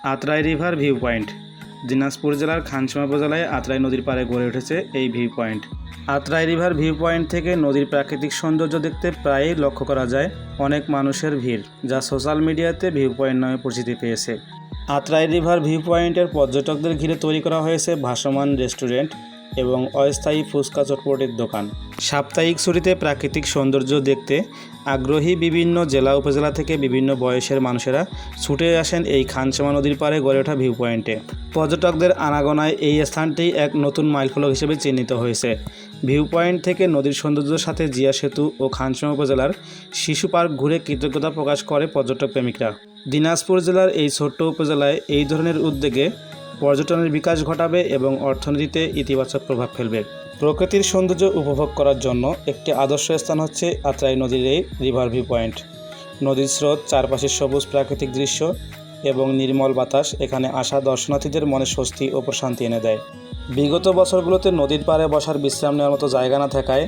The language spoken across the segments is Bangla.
Atrai river view point. Dinajpur জেলার খানসীমা উপজেলায় আত্রাই নদীর পাড়ে গড়ে উঠেছে এই view point. Atrai river view point থেকে নদীর প্রাকৃতিক সৌন্দর্য দেখতে প্রায়ই লক্ষ্য করা যায় অনেক মানুষের ভিড়, যা সোশ্যাল মিডিয়াতে ভিউ পয়েন্ট নামে পরিচিতি পেয়েছে। আত্রাই রিভার ভিউ পয়েন্টের পর্যটকদের ঘিরে তৈরি করা হয়েছে ভাসমান রেস্টুরেন্ট এবং অস্থায়ী ফুচকা চটপটের দোকান। সাপ্তাহিক ছুটিতে প্রাকৃতিক সৌন্দর্য দেখতে আগ্রহী বিভিন্ন জেলা উপজেলা থেকে বিভিন্ন বয়সের মানুষেরা ছুটে আসেন এই খানসামা নদীর পাড়ে গড়ে ওঠা ভিউ পয়েন্টে পর্যটকদের আনাগোনায় এই স্থানটি এক নতুন মাইলফলক হিসেবে চিহ্নিত হয়েছে। ভিউ পয়েন্ট থেকে নদীর সৌন্দর্যের সাথে জিয়া সেতু ও খানসামা উপজেলার শিশু পার্ক ঘুরে কৃতজ্ঞতা প্রকাশ করে পর্যটক প্রেমিকরা। দিনাজপুর জেলার এই ছোট্ট উপজেলায় এই ধরনের উদ্যোগে পর্যটনের বিকাশ ঘটাবে এবং অর্থনীতিতে ইতিবাচক প্রভাব ফেলবে। প্রকৃতির সৌন্দর্য উপভোগ করার জন্য একটি আদর্শ স্থান হচ্ছে আত্রাই নদীর এই রিভার ভিউ পয়েন্ট। নদীর স্রোত চারপাশের সবুজ প্রাকৃতিক দৃশ্য এবং নির্মল বাতাস এখানে আসা দর্শনার্থীদের মনে স্বস্তি ও প্রশান্তি এনে দেয়। বিগত বছরগুলোতে নদীর পাড়ে বসার বিশ্রাম নেওয়ার মতো জায়গা না থাকায়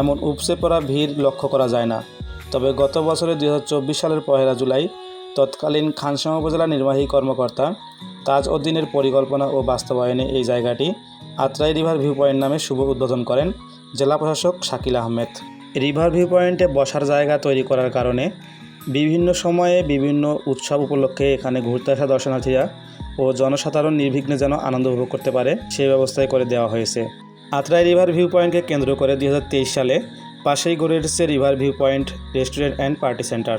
এমন উপসে পড়া ভিড় লক্ষ্য করা যায় না। তবে গত বছরে দু হাজার চব্বিশ সালের পহেলা জুলাই তৎকালীন খানসামা উপজেলা নির্বাহী কর্মকর্তা তাজ উদ্দিনের পরিকল্পনা ও বাস্তবায়নে এই জায়গাটি আত্রাই রিভার ভিউ পয়েন্ট নামে শুভ উদ্বোধন করেন জেলা প্রশাসক শাকিল আহমেদ। রিভার ভিউ পয়েন্টে বসার জায়গা তৈরি করার কারণে বিভিন্ন সময়ে বিভিন্ন উৎসব উপলক্ষে এখানে ঘুরতে আসা দর্শনার্থীরা ও জনসাধারণ নির্বিঘ্নে যেন আনন্দ উপভোগ করতে পারে সেই ব্যবস্থাই করে দেওয়া হয়েছে। আত্রাই রিভার ভিউ পয়েন্টকে কেন্দ্র করে দুই হাজার তেইশ সালে পাশেই গড়ে উঠেছে river view point restaurant and party centre.